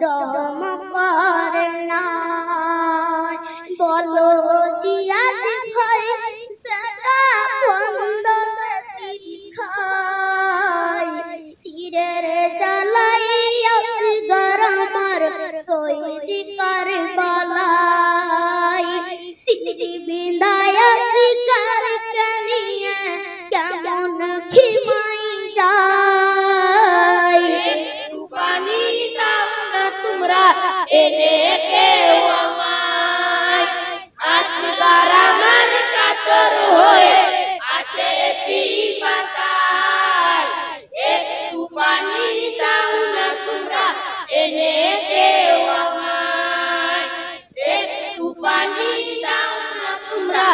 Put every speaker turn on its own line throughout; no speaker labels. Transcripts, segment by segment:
走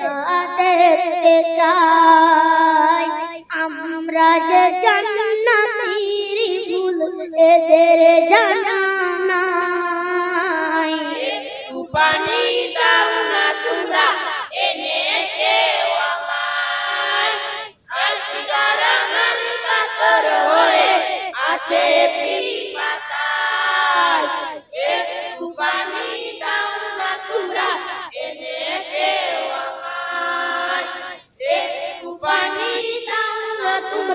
না দেখতে চাই। আমরা যে জান্নাতি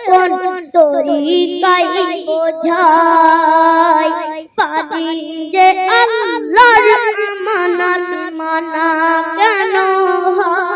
কোন তরিকাই বোঝাই পাদিন যে আল্লাহর মানা মানা কেন হয়?